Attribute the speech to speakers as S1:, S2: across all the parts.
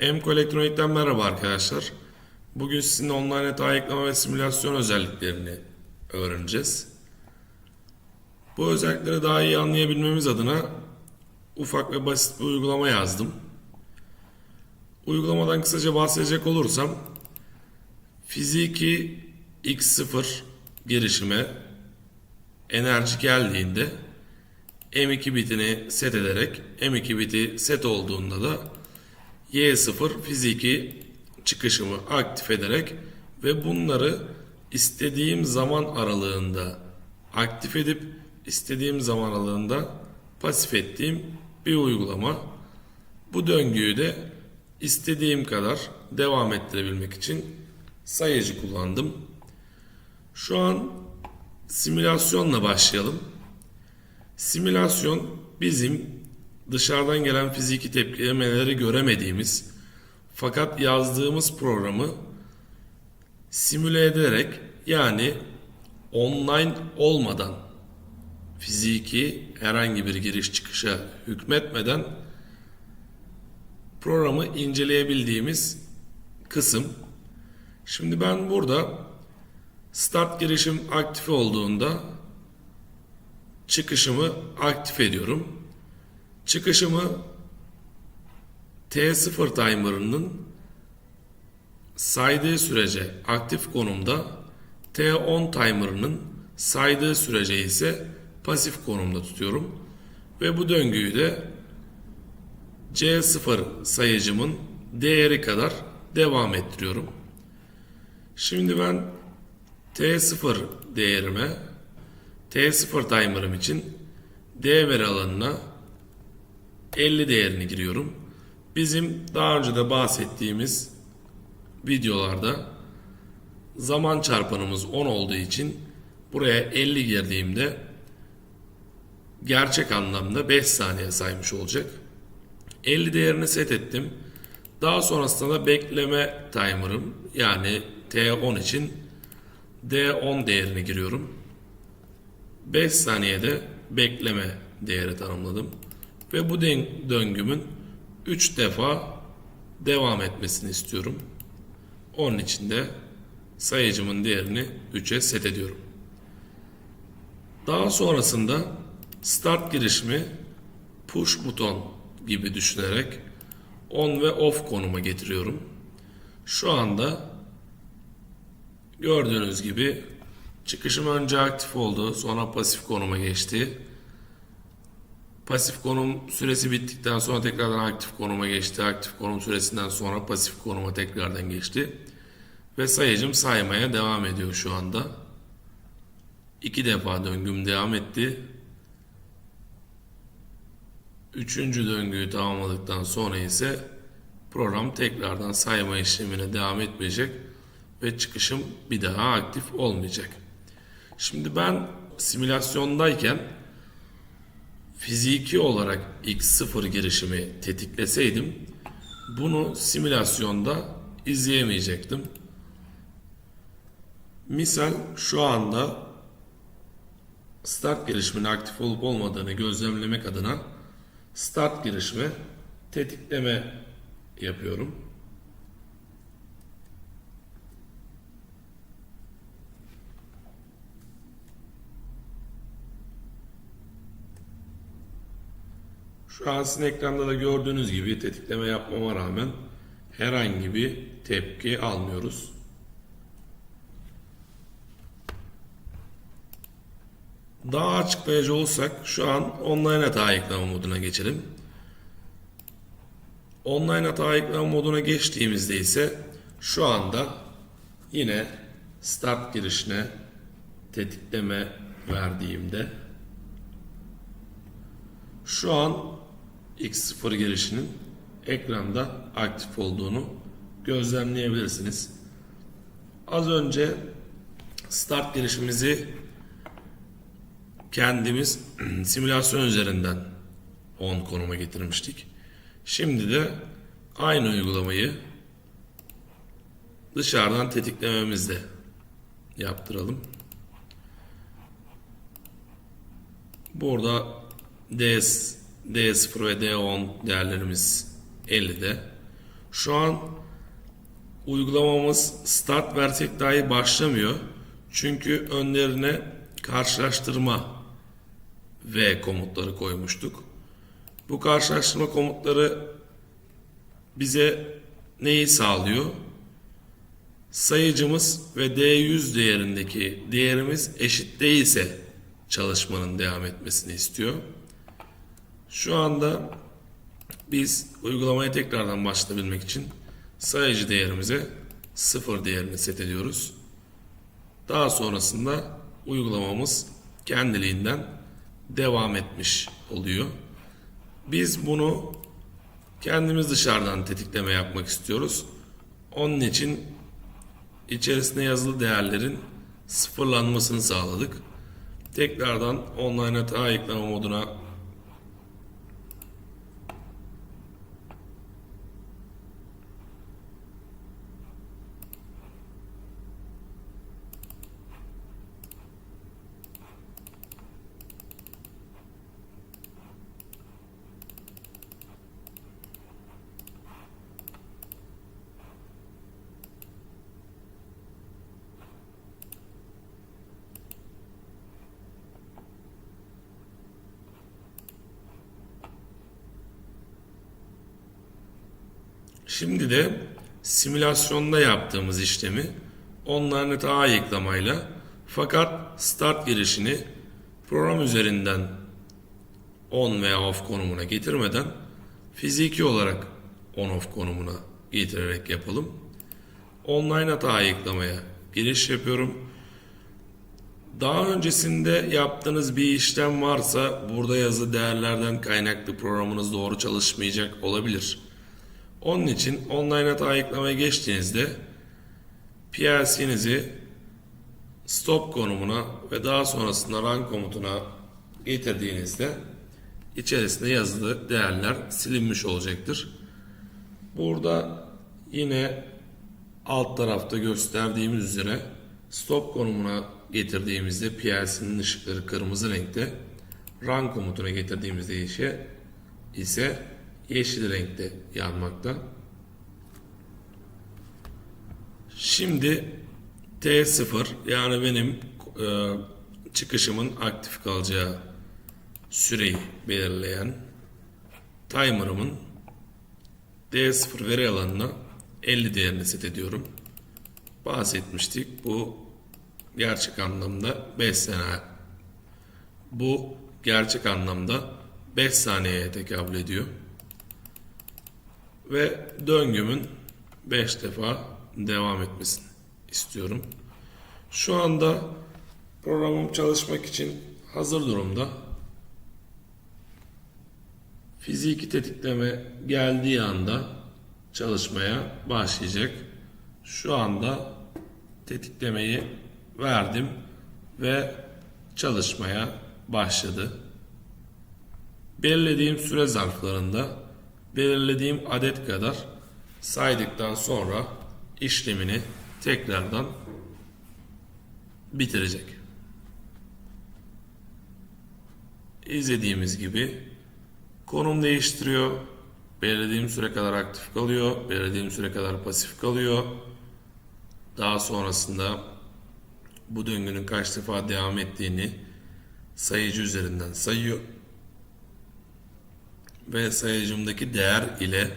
S1: Emko Elektronik'ten merhaba arkadaşlar. Bugün sizinle online hata ayıklama ve simülasyon özelliklerini öğreneceğiz. Bu özellikleri daha iyi anlayabilmemiz adına ufak ve basit bir uygulama yazdım. Uygulamadan kısaca bahsedecek olursam fiziki x0 girişime enerji geldiğinde M2 bitini set ederek M2 biti set olduğunda da Y0 fiziki çıkışımı aktif ederek ve bunları istediğim zaman aralığında aktif edip istediğim zaman aralığında pasif ettiğim bir uygulama. Bu döngüyü de istediğim kadar devam ettirebilmek için sayıcı kullandım. Şu an simülasyonla başlayalım. Simülasyon bizim dışarıdan gelen fiziki tepkilemeleri göremediğimiz fakat yazdığımız programı simüle ederek yani online olmadan fiziki herhangi bir giriş çıkışa hükmetmeden programı inceleyebildiğimiz kısım. Şimdi ben burada start girişim aktif olduğunda çıkışımı aktif ediyorum. Çıkışımı T0 timer'ının saydığı sürece aktif konumda, T10 timer'ının saydığı sürece ise pasif konumda tutuyorum. Ve bu döngüyü de C0 sayıcımın değeri kadar devam ettiriyorum. Şimdi ben T0 değerime T0 timer'ım için D veri alanına 50 değerini giriyorum. Bizim daha önce de bahsettiğimiz videolarda zaman çarpanımız 10 olduğu için buraya 50 girdiğimde gerçek anlamda 5 saniye saymış olacak. 50 değerini set ettim. Daha sonrasında da bekleme timer'ım yani T10 için D10 değerini giriyorum. 5 saniyede bekleme değeri tanımladım. Ve bu döngümün 3 defa devam etmesini istiyorum. Onun için de sayıcımın değerini 3'e set ediyorum. Daha sonrasında start girişimi push buton gibi düşünerek on ve off konuma getiriyorum. Şu anda gördüğünüz gibi çıkışım önce aktif oldu sonra pasif konuma geçti. Pasif konum süresi bittikten sonra tekrardan aktif konuma geçti. Aktif konum süresinden sonra pasif konuma tekrardan geçti. Ve sayıcım saymaya devam ediyor şu anda. İki defa döngüm devam etti. Üçüncü döngüyü tamamladıktan sonra ise program tekrardan sayma işlemine devam etmeyecek ve çıkışım bir daha aktif olmayacak. Şimdi ben simülasyondayken fiziki olarak x0 girişimi tetikleseydim bunu simülasyonda izleyemeyecektim. Misal şu anda start girişimin aktif olup olmadığını gözlemlemek adına start girişimi tetikleme yapıyorum. Şu an sizin ekranda da gördüğünüz gibi tetikleme yapmama rağmen herhangi bir tepki almıyoruz. Daha açıklayıcı olsak şu an online hata ayıklama moduna geçelim. Online hata ayıklama moduna geçtiğimizde ise şu anda yine start girişine tetikleme verdiğimde şu an X0 girişinin ekranda aktif olduğunu gözlemleyebilirsiniz. Az önce start girişimizi kendimiz simülasyon üzerinden on konuma getirmiştik. Şimdi de aynı uygulamayı dışarıdan tetiklememizde yaptıralım. Burada DS, D0 ve D10 değerlerimiz 50'de. Şu an uygulamamız start versek dahi başlamıyor. Çünkü önlerine karşılaştırma ve komutları koymuştuk. Bu karşılaştırma komutları bize neyi sağlıyor? Sayıcımız ve D100 değerindeki değerimiz eşit değilse çalışmanın devam etmesini istiyor. Şu anda biz uygulamaya tekrardan başlayabilmek için sayıcı değerimize 0 değerini set ediyoruz. Daha sonrasında uygulamamız kendiliğinden devam etmiş oluyor. Biz bunu kendimiz dışarıdan tetikleme yapmak istiyoruz. Onun için içerisine yazılı değerlerin sıfırlanmasını sağladık. Tekrardan online hata ekleme moduna Şimdi de simülasyonda yaptığımız işlemi online ağ ayıklamayla fakat start girişini program üzerinden on veya off konumuna getirmeden fiziki olarak on off konumuna getirerek yapalım. Online hata ayıklamaya giriş yapıyorum. Daha öncesinde yaptığınız bir işlem varsa burada yazı değerlerden kaynaklı programınız doğru çalışmayacak olabilir. Onun için online hata ayıklamaya geçtiğinizde PLC'nizi stop konumuna ve daha sonrasında run komutuna getirdiğinizde içerisinde yazılı değerler silinmiş olacaktır. Burada yine alt tarafta gösterdiğimiz üzere stop konumuna getirdiğimizde PLC'nin ışıkları kırmızı renkte run komutuna getirdiğimizde ise, yeşil renkte yanmakta. Şimdi T0 yani benim e, çıkışımın aktif kalacağı süreyi belirleyen timer'ımın D0 veri alanına 50 değerini set ediyorum. Bahsetmiştik. Bu gerçek anlamda 5 sene bu gerçek anlamda 5 saniyeye tekabül ediyor. Ve döngümün 5 defa devam etmesini istiyorum. Şu anda programım çalışmak için hazır durumda. Fiziki tetikleme geldiği anda çalışmaya başlayacak. Şu anda tetiklemeyi verdim ve çalışmaya başladı. Belirlediğim süre zarflarında belirlediğim adet kadar saydıktan sonra işlemini tekrardan bitirecek. İzlediğimiz gibi konum değiştiriyor. Belirlediğim süre kadar aktif kalıyor. Belirlediğim süre kadar pasif kalıyor. Daha sonrasında bu döngünün kaç defa devam ettiğini sayıcı üzerinden sayıyor. Ve sayıcımdaki değer ile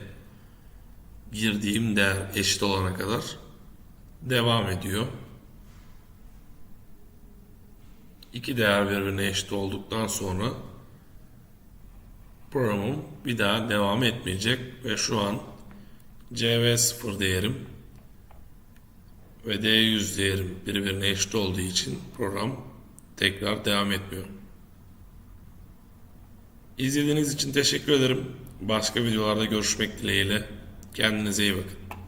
S1: girdiğim değer eşit olana kadar devam ediyor. İki değer birbirine eşit olduktan sonra programım bir daha devam etmeyecek ve şu an CV0 değerim ve D100 değerim birbirine eşit olduğu için program tekrar devam etmiyor. İzlediğiniz için teşekkür ederim. Başka videolarda görüşmek dileğiyle. Kendinize iyi bakın.